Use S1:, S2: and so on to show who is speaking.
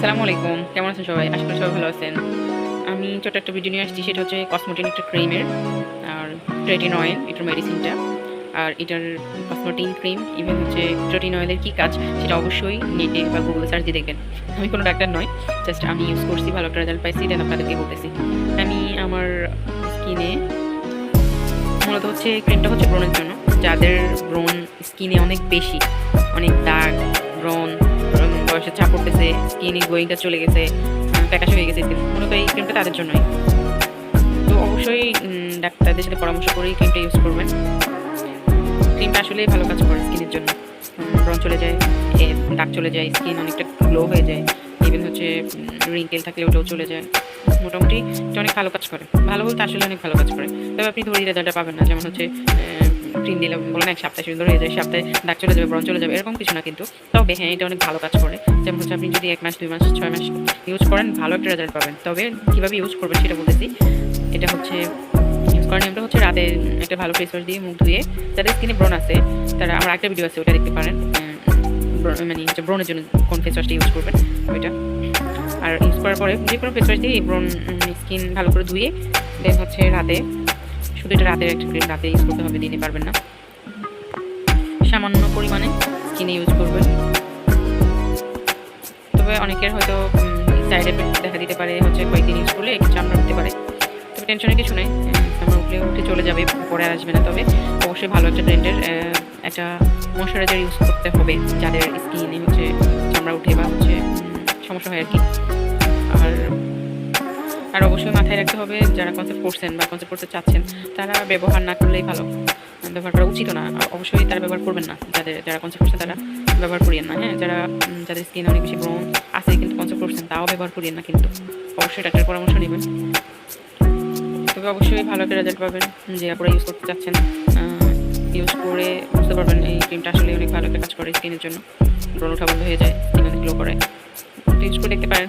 S1: সালামু আলাইকুম। কেমন আছেন সবাই? আশা করি সবাই ভালো আছেন। আমি ছোট একটা ভিডিও নিয়ে আসছি, সেটা হচ্ছে কসমোটিন একটা ক্রিমের আর ট্রেটিন অয়েল এটার মেডিসিনটা আর এটার কসমোটিন ক্রিম ইভেন হচ্ছে ট্রেটিন অয়েলের কী কাজ, সেটা অবশ্যই নেটে বা গুগলে সার্চ দিয়ে দেখবেন। আমি কোনো ডাক্তার নয় জাস্ট আমি ইউজ করছি, ভালো একটা রেজাল্ট পাইছি দেন আপনাদেরকে বলতেছি। আমি আমার স্কিনে মূলত হচ্ছে ক্রিমটা হচ্ছে ব্রণের জন্য। যাদের ব্রণ স্কিনে অনেক বেশি, অনেক দাগ ব্রণ বয়সে চাপ পড়তেছে স্কিনে গ্লোয়িংটা চলে গেছে প্যাকাশ হয়ে গেছে। মূলত এই ক্রিমটা তাদের জন্যই। তো অবশ্যই ডাক্তারদের সাথে পরামর্শ করেই ক্রিমটা ইউজ করবেন। ক্রিমটা আসলে ভালো কাজ করে স্কিনের জন্য। ব্রণ চলে যায় দাগ চলে যায় স্কিন অনেকটা গ্লো হয়ে যায়। ইভেন হচ্ছে রিঙ্কেল থাকলে ওটাও চলে যায়। মোটামুটি অনেক ভালো কাজ করে। ভালো বলতে আসলে অনেক ভালো কাজ করে। তবে আপনি ধরি রেজাল্টটা পাবেন না। যেমন হচ্ছে ক্রিম দিলে বলেন এক সপ্তাহে সুন্দর হয়ে যায় সপ্তাহে দাগ চলে যাবে ব্রণ চলে যাবে, এরকম কিছু না কিন্তু। তবে হ্যাঁ এটা অনেক ভালো কাজ করে। যেমন হচ্ছে আপনি যদি এক মাস, দুই মাস, ছয় মাস ইউজ করেন, ভালো একটা রেজাল্ট পাবেন। তবে কীভাবে ইউজ করবেন সেটা বলতেছি। এটা হচ্ছে ইউজ করার নিয়মটা হচ্ছে রাতে একটা ভালো ফেস ওয়াশ দিয়ে মুখ ধুয়ে, যাদের স্কিনে ব্রণ আছে, তারা, আমার একটা ভিডিও আছে, ওটা দেখতে পারেন। মানে হচ্ছে ব্রণের জন্য কোন ফেস ওয়াশটা ইউজ করবেন, ওইটা। আর ইউজ করার পরে যে কোনো ফেস ওয়াশ দিয়ে ব্রণ স্কিন ভালো করে ধুয়ে দেন হচ্ছে রাতে শুধু এটা রাতের একটা ক্রিম রাতে ইউজ করতে হবে দিনে পারবেন না। সামান্য পরিমাণে স্কিনে ইউজ করবেন। তবে অনেকের হয়তো সাইড এফেক্ট দেখা দিতে পারে, হচ্ছে কয়েকদিন ইউজ করলে একটু চামড়া উঠতে পারে। তবে টেনশনের কিছু নেই চামড়া উঠলে উঠে চলে যাবে, পরে আসবে না। তবে অবশ্যই ভালো একটা ব্র্যান্ডের একটা ময়শ্চারাইজার ইউজ করতে হবে, যাদের স্কিনে হচ্ছে চামড়া উঠে বা হচ্ছে সমস্যা হয় আর কি। আর অবশ্যই মাথায় রাখতে হবে যারা কনসেপ্ট করছেন বা কনসেপ্ট করতে চাচ্ছেন, তারা ব্যবহার না করলেই ভালো। ব্যবহার করা উচিত না। অবশ্যই তারা ব্যবহার করবেন না। যাদের, যারা কনসেপ্ট করছেন তারা ব্যবহার করিয়েন না হ্যাঁ? যারা যাদের স্কিন অনেক বেশি ব্রণ আছে কিন্তু কনসেপ্ট করছেন তাও ব্যবহার করিয়েন না কিন্তু। অবশ্যই ডাক্তারের পরামর্শ নেবেন। তবে অবশ্যই ভালো একটা রেজাল্ট পাবেন যে আপনারা ইউজ করতে চাচ্ছেন। ইউজ করে বুঝতে পারবেন এই ক্রিমটা আসলে অনেক ভালো একটা কাজ করে স্কিনের জন্য। ব্রণ ওঠা বন্ধ হয়ে যায় স্কিন অনেক গ্লো করে। ইউজ করে দেখতে পারেন।